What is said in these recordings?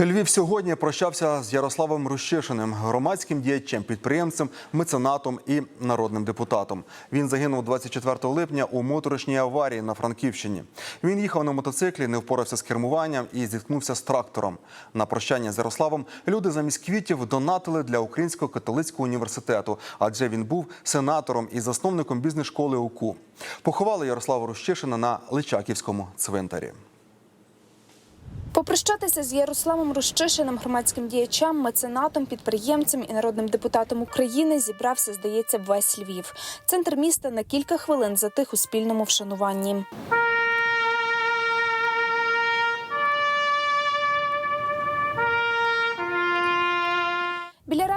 Львів сьогодні прощався з Ярославом Рущишиним, громадським діячем, підприємцем, меценатом і народним депутатом. Він загинув 24 липня у моторошній аварії на Франківщині. Він їхав на мотоциклі, не впорався з кермуванням і зіткнувся з трактором. На прощання з Ярославом люди замість квітів донатили для Українського католицького університету, адже він був сенатором і засновником бізнес-школи УКУ. Поховали Ярослава Рущишина на Личаківському цвинтарі. Попрощатися з Ярославом Рущишиним, громадським діячем, меценатом, підприємцем і народним депутатом України зібрався, здається, весь Львів. Центр міста на кілька хвилин затих у спільному вшануванні.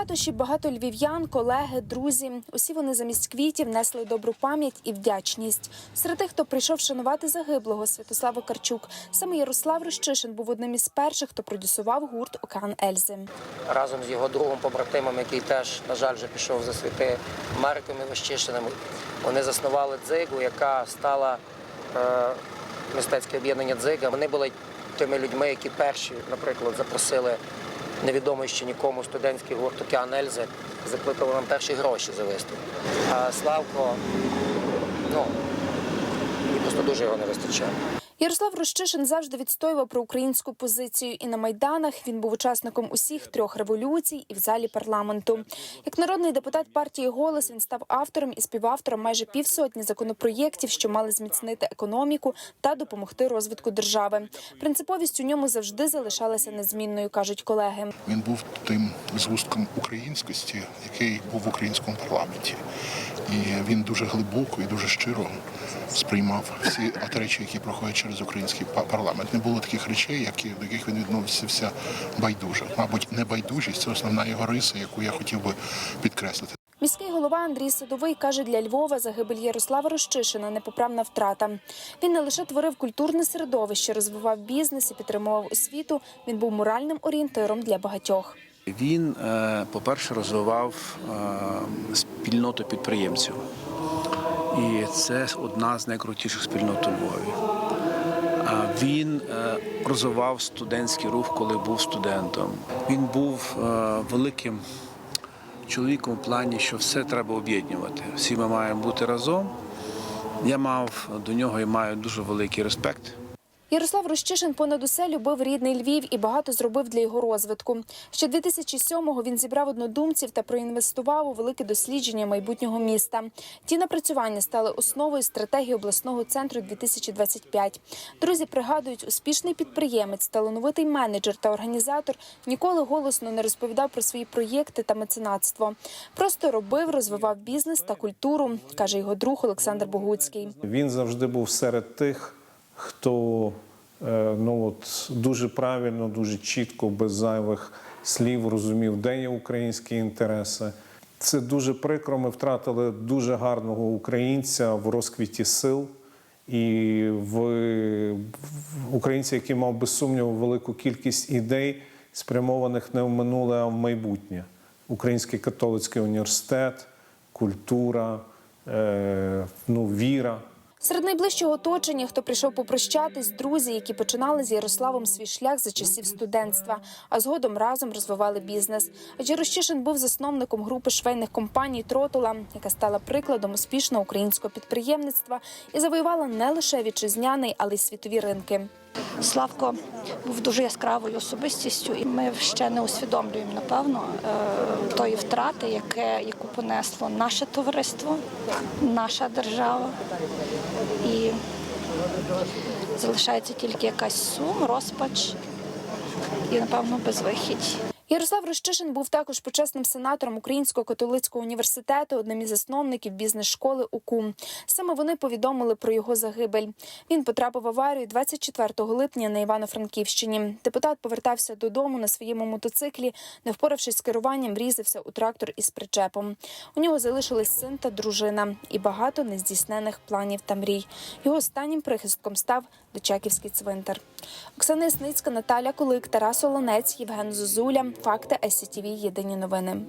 Ратуші багато львів'ян, колеги, друзі. Усі вони замість квітів несли добру пам'ять і вдячність. Серед тих, хто прийшов шанувати загиблого Святослава Карчук, саме Ярослав Рощишин був одним із перших, хто продюсував гурт Океан Ельзи. разом з його другом побратимом, який теж, на жаль, вже пішов за світи Марком Іващишиним. Вони заснували дзигу, яка стала е, мистецьке об'єднання дзига. Вони були тими людьми, які перші, наприклад, запросили невідомий ще нікому студентський гурт Океан Ельзи, закликав нам перші гроші за виступ. А Славко, ну, мені просто дуже його не вистачає. Ярослав Рощишин завжди відстоював проукраїнську позицію. І на майданах він був учасником усіх трьох революцій і в залі парламенту. Як народний депутат партії Голос він став автором і співавтором майже півсотні законопроєктів, що мали зміцнити економіку та допомогти розвитку держави. Принциповість у ньому завжди залишалася незмінною, кажуть колеги. Він був тим згустком українськості, який був в українському парламенті. І він дуже глибоко і дуже щиро сприймав всі речі, які проходять через український па- парламент. Не було таких речей, які, до яких він відносився байдуже. Мабуть, небайдужість це основна його риса, яку я хотів би підкреслити. Міський голова Андрій Садовий каже, для Львова загибель Ярослава Рощишина непоправна втрата. Він не лише творив культурне середовище, розвивав бізнес і підтримував освіту. Він був моральним орієнтиром для багатьох. Він, е, по-перше, розвивав е, спільноту підприємців. І це одна з найкрутіших спільнот у Львові. Він е, розвивав студентський рух, коли був студентом. Він був е, великим чоловіком в плані, що все треба об'єднувати. Всі ми маємо бути разом. Я мав до нього і маю дуже великий респект. Ярослав Рощишин понад усе любив рідний Львів і багато зробив для його розвитку. Ще 2007-го він зібрав однодумців та проінвестував у велике дослідження майбутнього міста. Ті напрацювання стали основою стратегії обласного центру 2025. Друзі пригадують, успішний підприємець, талановитий менеджер та організатор ніколи голосно не розповідав про свої проєкти та меценатство. Просто робив, розвивав бізнес та культуру, каже його друг Олександр Богуцький. Він завжди був серед тих, хто е, ну, от, дуже правильно, дуже чітко, без зайвих слів розумів, де є українські інтереси. Це дуже прикро. Ми втратили дуже гарного українця в розквіті сил. І в, українця, який мав без сумніву велику кількість ідей, спрямованих не в минуле, а в майбутнє. Український католицький університет, культура, е, ну, віра. Серед найближчого оточення, хто прийшов попрощатись, друзі, які починали з Ярославом свій шлях за часів студентства, а згодом разом розвивали бізнес. Адже Рощишин був засновником групи швейних компаній Тротула, яка стала прикладом успішного українського підприємництва і завоювала не лише вітчизняний, але й світові ринки. Славко був дуже яскравою особистістю, і ми ще не усвідомлюємо, напевно, е, тої втрати, яке, яку понесло наше товариство, наша держава. І залишається тільки якась сум, розпач і, напевно, безвихідь. Ярослав Рощишин був також почесним сенатором Українського католицького університету, одним із засновників бізнес-школи УКУ. Саме вони повідомили про його загибель. Він потрапив в аварію 24 липня на Івано-Франківщині. Депутат повертався додому на своєму мотоциклі, не впоравшись з керуванням, врізався у трактор із причепом. У нього залишились син та дружина і багато нездійснених планів та мрій. Його останнім прихистком став Дочаківський цвинтар. Оксана Ясницька, Наталя Кулик, Тарас Олонець, Євген Зозуля. Факти СІТВ. Єдині новини.